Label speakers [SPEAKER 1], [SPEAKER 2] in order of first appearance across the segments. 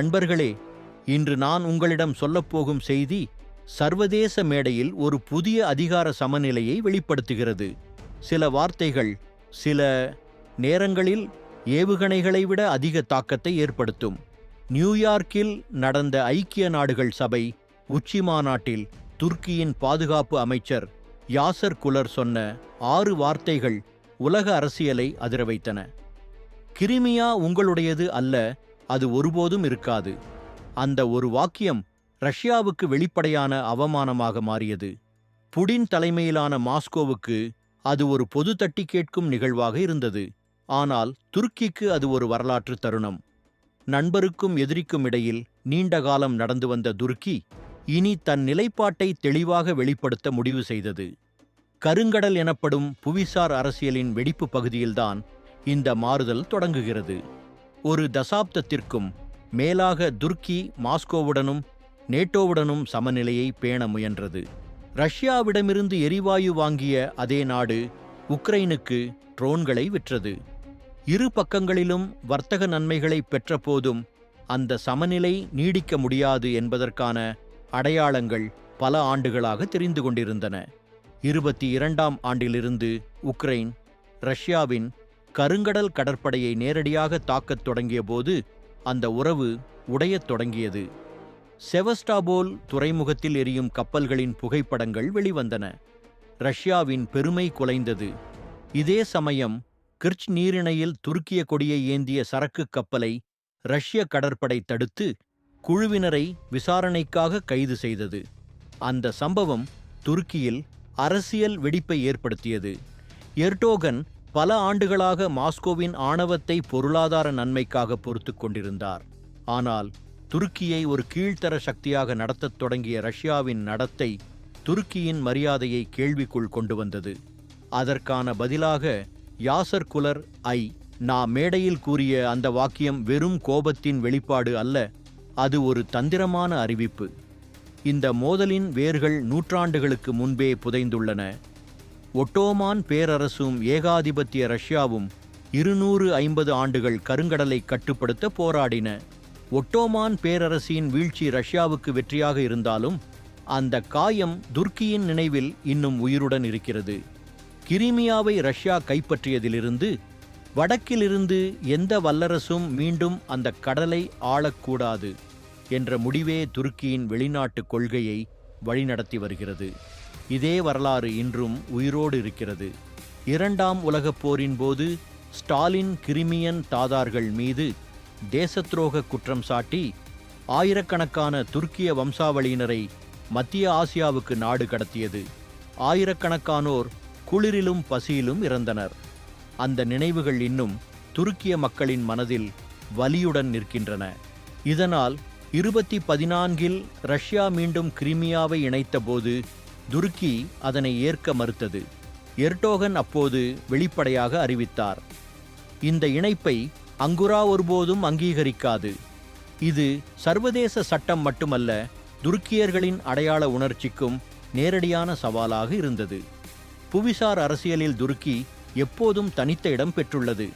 [SPEAKER 1] நண்பர்களே இன்று நான் உங்களிடம் சொல்லப்போகும் செய்தி சர்வதேச மேடையில் ஒரு புதிய அதிகார சமநிலையை வெளிப்படுத்துகிறது. சில வார்த்தைகள் சில நேரங்களில் ஏவுகணைகளை விட அதிக தாக்கத்தை ஏற்படுத்தும். நியூயார்க்கில் நடந்த ஐக்கிய நாடுகள் சபை உச்சி மாநாட்டில் துர்க்கியின் பாதுகாப்பு அமைச்சர் யாசர் குலர் சொன்ன ஆறு வார்த்தைகள் உலக அரசியலை அதிர வைத்தன. கிரிமியா உங்களுடையது அல்ல அது ஒருபோதும் இருக்காது. அந்த ஒரு வாக்கியம் ரஷ்யாவுக்கு வெளிப்படையான அவமானமாக மாறியது. புடின் தலைமையிலான மாஸ்கோவுக்கு அது ஒரு பொது தட்டி கேட்கும் நிகழ்வாக இருந்தது. ஆனால் துருக்கிக்கு அது ஒரு வரலாற்று தருணம். நண்பருக்கும் எதிரிக்கும் இடையில் நீண்ட காலம் நடந்து வந்த துருக்கி இனி தன் நிலைப்பாட்டை தெளிவாக வெளிப்படுத்த முடிவு செய்தது. கருங்கடல் எனப்படும் புவிசார் அரசியலின் வெடிப்பு பகுதியில்தான் இந்த மாறுதல் தொடங்குகிறது. ஒரு தசாப்தத்திற்கும் மேலாக துர்க்கி மாஸ்கோவுடனும் நேட்டோவுடனும் சமநிலையை பேண முயன்றது. ரஷ்யாவிடமிருந்து எரிவாயு வாங்கிய அதே நாடு உக்ரைனுக்கு ட்ரோன்களை விற்றது. இரு பக்கங்களிலும் வர்த்தக நன்மைகளை பெற்றபோதும் அந்த சமநிலை நீடிக்க முடியாது என்பதற்கான அடையாளங்கள் பல ஆண்டுகளாக தெரிந்து கொண்டிருந்தன. இருபத்தி இரண்டாம் ஆண்டிலிருந்து உக்ரைன் ரஷ்யாவின் கருங்கடல் கடற்படையை நேரடியாக தாக்கத் தொடங்கியபோது அந்த உறவு உடையத் தொடங்கியது. செவஸ்டாபோல் துறைமுகத்தில் எரியும் கப்பல்களின் புகைப்படங்கள் வெளிவந்தன. ரஷ்யாவின் பெருமை குலைந்தது. இதே சமயம் கிர்ச் நீரிணையில் துருக்கிய கொடியை ஏந்திய சரக்கு கப்பலை ரஷ்ய கடற்படை தடுத்து குழுவினரை விசாரணைக்காக கைது செய்தது. அந்த சம்பவம் துருக்கியில் அரசியல் வெடிப்பை ஏற்படுத்தியது. எர்டோகன் பல ஆண்டுகளாக மாஸ்கோவின் ஆணவத்தை பொருளாதார நன்மைக்காக பொறுத்துக் கொண்டிருந்தார். ஆனால் துருக்கியை ஒரு கீழ்த்தர சக்தியாக நடத்தத் தொடங்கிய ரஷ்யாவின் நடத்தை துருக்கியின் மரியாதையை கேள்விக்குள் கொண்டு வந்தது. அதற்கான பதிலாக யாசர் குலர் ஐ நான் மேடையில் கூறிய அந்த வாக்கியம் வெறும் கோபத்தின் வெளிப்பாடு அல்ல அது ஒரு தந்திரமான அறிவிப்பு. இந்த மோதலின் வேர்கள் நூற்றாண்டுகளுக்கு முன்பே புதைந்துள்ளன. ஒட்டோமான் பேரரசும் ஏகாதிபத்திய ரஷ்யாவும் இருநூறு ஐம்பது ஆண்டுகள் கருங்கடலை கட்டுப்படுத்த போராடின. ஒட்டோமான் பேரரசின் வீழ்ச்சி ரஷ்யாவுக்கு வெற்றியாக இருந்தாலும் அந்த காயம் துர்க்கியின் நினைவில் இன்னும் உயிருடன் இருக்கிறது. கிரிமியாவை ரஷ்யா கைப்பற்றியதிலிருந்து வடக்கிலிருந்து எந்த வல்லரசும் மீண்டும் அந்த கடலை ஆளக்கூடாது என்ற முடிவே துருக்கியின் வெளிநாட்டு கொள்கையை வழிநடத்தி வருகிறது. இதே வரலாறு இன்றும் உயிரோடு இருக்கிறது. இரண்டாம் உலகப் போரின் போது ஸ்டாலின் கிரிமியன் தாதார்கள் மீது தேசத்துரோக குற்றம் சாட்டி ஆயிரக்கணக்கான துருக்கிய வம்சாவளியினரை மத்திய ஆசியாவுக்கு நாடு கடத்தியது. ஆயிரக்கணக்கானோர் குளிரிலும் பசியிலும் இறந்தனர். அந்த நினைவுகள் இன்னும் துருக்கிய மக்களின் மனதில் வலியுடன் நிற்கின்றன. இதனால் இருபத்தி பதினான்கில் ரஷ்யா மீண்டும் கிரிமியாவை இணைத்தபோது துருக்கி அதனை ஏற்க மறுத்தது. எர்டோகன் அப்போது வெளிப்படையாக அறிவித்தார். இந்த இணைப்பை அங்குரா ஒருபோதும் அங்கீகரிக்காது. இது சர்வதேச சட்டம் மட்டுமல்ல துருக்கியர்களின் அடையாள உணர்ச்சிக்கும் நேரடியான சவாலாக இருந்தது. புவிசார் அரசியலில் துருக்கி எப்போதும் தனித்த இடம் பெற்றுள்ளது.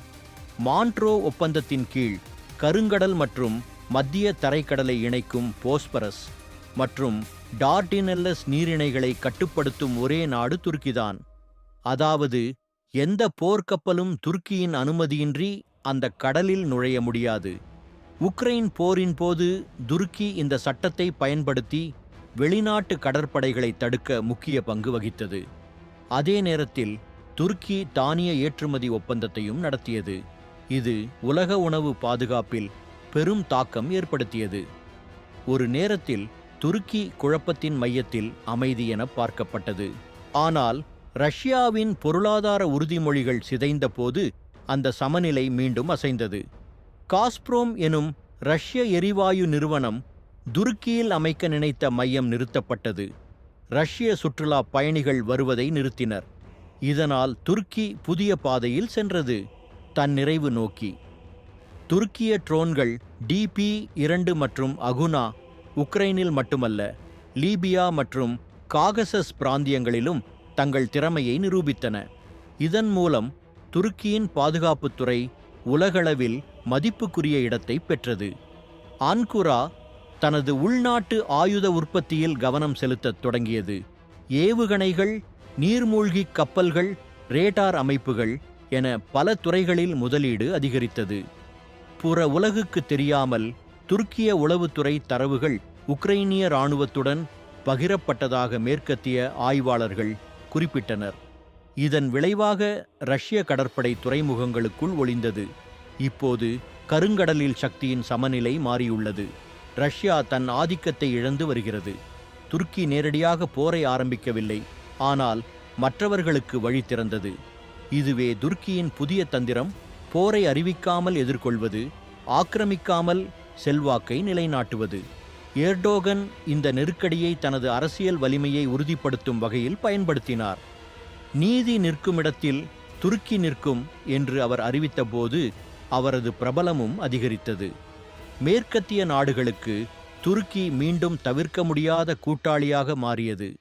[SPEAKER 1] மான்ட்ரோ ஒப்பந்தத்தின் கீழ் கருங்கடல் மற்றும் மத்திய தரைக்கடலை இணைக்கும் போஸ்பரஸ் மற்றும் டார்டினெல்லஸ் நீரிணைகளை கட்டுப்படுத்தும் ஒரே நாடு துருக்கிதான். அதாவது எந்த போர்க்கப்பலும் துருக்கியின் அனுமதியின்றி அந்த கடலில் நுழைய முடியாது. உக்ரைன் போரின் போது துருக்கி இந்த சட்டத்தை பயன்படுத்தி வெளிநாட்டு கடற்படைகளை தடுக்க முக்கிய பங்கு வகித்தது. அதே நேரத்தில் துருக்கி தானிய ஏற்றுமதி ஒப்பந்தத்தையும் நடத்தியது. இது உலக உணவு பாதுகாப்பில் பெரும் தாக்கம் ஏற்படுத்தியது. ஒரு நேரத்தில் துருக்கி குழப்பத்தின் மையத்தில் அமைதி என பார்க்கப்பட்டது. ஆனால் ரஷ்யாவின் பொருளாதார உறுதிமொழிகள் சிதைந்தபோது அந்த சமநிலை மீண்டும் அசைந்தது. காஸ்ப்ரோம் எனும் ரஷ்ய எரிவாயு நிறுவனம் துருக்கியில் அமைக்க நினைத்த மையம் நிறுத்தப்பட்டது. ரஷ்ய சுற்றுலா பயணிகள் வருவதை நிறுத்தினர். இதனால் துருக்கி புதிய பாதையில் சென்றது. தன் நிறைவு நோக்கி. துருக்கிய ட்ரோன்கள் டிபி இரண்டு மற்றும் அகுனா உக்ரைனில் மட்டுமல்ல லீபியா மற்றும் காகசஸ் பிராந்தியங்களிலும் தங்கள் திறமையை நிரூபித்தன. இதன் மூலம் துருக்கியின் பாதுகாப்புத்துறை உலகளவில் மதிப்புக்குரிய இடத்தை பெற்றது. ஆன்குரா தனது உள்நாட்டு ஆயுத உற்பத்தியில் கவனம் செலுத்தத் தொடங்கியது. ஏவுகணைகள் நீர்மூழ்கிக் கப்பல்கள் ரேடார் அமைப்புகள் என பல துறைகளில் முதலீடு அதிகரித்தது. புற உலகுக்கு தெரியாமல் துருக்கிய உளவுத்துறை தரவுகள் உக்ரைனிய இராணுவத்துடன் பகிரப்பட்டதாக மேற்கத்திய ஆய்வாளர்கள் குறிப்பிட்டனர். இதன் விளைவாக ரஷ்ய கடற்படை துறைமுகங்களுக்குள் ஒளிந்தது. இப்போது கருங்கடலில் சக்தியின் சமநிலை மாறியுள்ளது. ரஷ்யா தன் ஆதிக்கத்தை இழந்து வருகிறது. துருக்கி நேரடியாக போரை ஆரம்பிக்கவில்லை. ஆனால் மற்றவர்களுக்கு வழி திறந்தது. இதுவே துருக்கியின் புதிய தந்திரம் போரை அறிவிக்காமல் எதிர்கொள்வது ஆக்கிரமிக்காமல் செல்வாக்கை நிலைநாட்டுவது. ஏர்டோகன் இந்த நெருக்கடியை தனது அரசியல் வலிமையை உறுதிப்படுத்தும் வகையில் பயன்படுத்தினார். நீதி நிற்குமிடத்தில் துருக்கி நிற்கும் என்று அவர் அறிவித்தபோது அவரது பிரபலமும் அதிகரித்தது. மேற்கத்திய நாடுகளுக்கு துருக்கி மீண்டும் தவிர்க்க முடியாத கூட்டாளியாக மாறியது.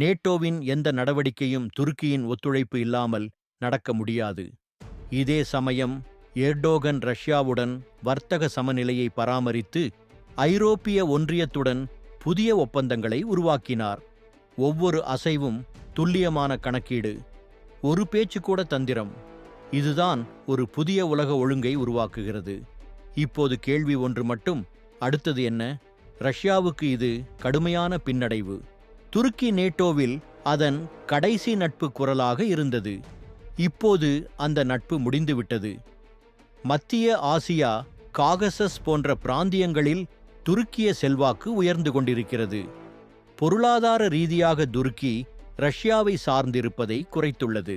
[SPEAKER 1] நேட்டோவின் எந்த நடவடிக்கையும் துருக்கியின் ஒத்துழைப்பு இல்லாமல் நடக்க முடியாது. இதே சமயம் எர்டோகன் ரஷ்யாவுடன் வர்த்தக சமநிலையை பராமரித்து ஐரோப்பிய ஒன்றியத்துடன் புதிய ஒப்பந்தங்களை உருவாக்கினார். ஒவ்வொரு அசைவும் துல்லியமான கணக்கீடு. ஒரு பேச்சு கூட தந்திரம். இதுதான் ஒரு புதிய உலக ஒழுங்கை உருவாக்குகிறது. இப்போது கேள்வி ஒன்று மட்டும் அடுத்தது என்ன? ரஷ்யாவுக்கு இது கடுமையான பின்னடைவு. துருக்கி நேட்டோவில் அதன் கடைசி நட்பு குரலாக இருந்தது. இப்போது அந்த நட்பு முடிந்துவிட்டது. மத்திய ஆசியா காகசஸ் போன்ற பிராந்தியங்களில் துருக்கிய செல்வாக்கு உயர்ந்து கொண்டிருக்கிறது. பொருளாதார ரீதியாக துருக்கி ரஷ்யாவை சார்ந்திருப்பதை குறைத்துள்ளது.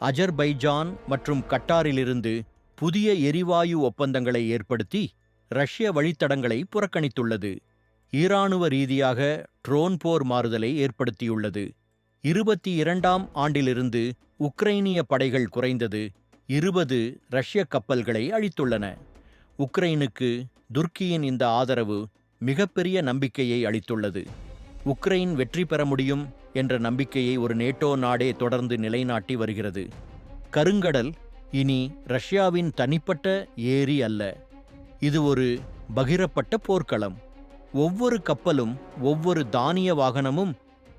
[SPEAKER 1] அஜர்பைஜான் மற்றும் கட்டாரிலிருந்து புதிய எரிவாயு ஒப்பந்தங்களை ஏற்படுத்தி ரஷ்ய வழித்தடங்களை புறக்கணித்துள்ளது. ஈராணுவ ரீதியாக ட்ரோன் போர் மாறுதலை ஏற்படுத்தியுள்ளது. இருபத்தி இரண்டாம் ஆண்டிலிருந்து உக்ரைனிய படைகள் குறைந்தது இருபது ரஷ்ய கப்பல்களை அழித்துள்ளன. உக்ரைனுக்கு துர்க்கியின் இந்த ஆதரவு மிகப்பெரிய நம்பிக்கையை அளித்துள்ளது. உக்ரைன் வெற்றி பெற முடியும் என்ற நம்பிக்கையை ஒரு நேட்டோ நாடே தொடர்ந்து நிலைநாட்டி வருகிறது. கருங்கடல் இனி ரஷ்யாவின் தனிப்பட்ட ஏரி அல்ல. இது ஒரு பகிரப்பட்ட போர்க்களம். ஒவ்வொரு கப்பலும் ஒவ்வொரு தானிய வாகனமும்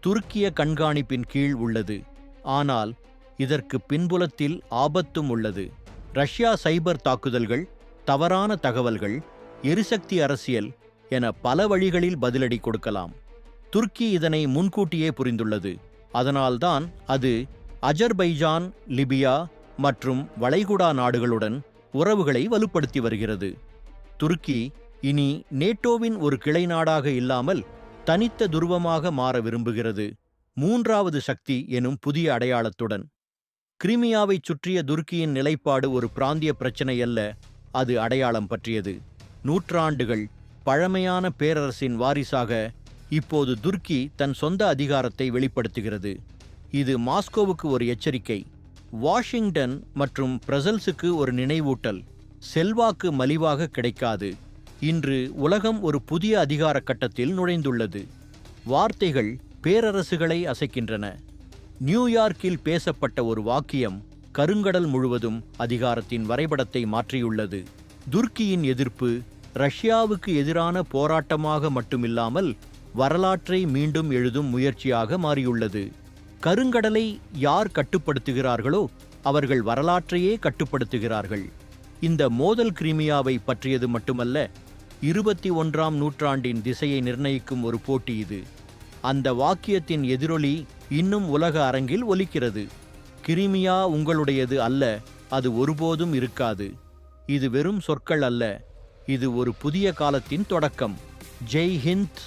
[SPEAKER 1] துருக்கிய கண்காணிப்பின் கீழ் உள்ளது. ஆனால் இதற்கு பின்புலத்தில் ஆபத்தும் உள்ளது. ரஷ்யா சைபர் தாக்குதல்கள் தவறான தகவல்கள் எரிசக்தி அரசியல் என பல வழிகளில் பதிலடி கொடுக்கலாம். துருக்கி இதனை முன்கூட்டியே புரிந்துள்ளது. அதனால்தான் அது அஜர்பைஜான் லிபியா மற்றும் வளைகுடா நாடுகளுடன் உறவுகளை வலுப்படுத்தி வருகிறது. துருக்கி இனி நேட்டோவின் ஒரு கிளை நாடாக இல்லாமல் தனித்த துருவமாக மாற விரும்புகிறது. மூன்றாவது சக்தி எனும் புதிய அடையாளத்துடன். கிரிமியாவைச் சுற்றிய துருக்கியின் நிலைப்பாடு ஒரு பிராந்திய பிரச்சினை அல்ல அது அடையாளம் பற்றியது. நூற்றாண்டுகள் பழமையான பேரரசின் வாரிசாக இப்போது துருக்கி தன் சொந்த அதிகாரத்தை வெளிப்படுத்துகிறது. இது மாஸ்கோவுக்கு ஒரு எச்சரிக்கை. வாஷிங்டன் மற்றும் பிரசல்ஸுக்கு ஒரு நினைவூட்டல். செல்வாக்கு மலிவாக கிடைக்காது. இன்று உலகம் ஒரு புதிய அதிகார கட்டத்தில் நுழைந்துள்ளது. வார்த்தைகள் பேரரசுகளை அசைக்கின்றன. நியூயார்க்கில் பேசப்பட்ட ஒரு வாக்கியம் கருங்கடல் முழுவதும் அதிகாரத்தின் வரைபடத்தை மாற்றியுள்ளது. துர்க்கியின் எதிர்ப்பு ரஷ்யாவுக்கு எதிரான போராட்டமாக மட்டுமில்லாமல் வரலாற்றை மீண்டும் எழுதும் முயற்சியாக மாறியுள்ளது. கருங்கடலை யார் கட்டுப்படுத்துகிறார்களோ அவர்கள் வரலாற்றையே கட்டுப்படுத்துகிறார்கள். இந்த மோதல் கிரிமியாவை பற்றியது மட்டுமல்ல இருபத்தி ஒன்றாம் நூற்றாண்டின் திசையை நிர்ணயிக்கும் ஒரு போட்டி இது. அந்த வாக்கியத்தின் எதிரொலி இன்னும் உலக அரங்கில் ஒலிக்கிறது. கிரிமியா உங்களுடையது அல்ல அது ஒருபோதும் இருக்காது. இது வெறும் சொற்கள் அல்ல இது ஒரு புதிய காலத்தின் தொடக்கம். ஜெய் ஹிந்த்.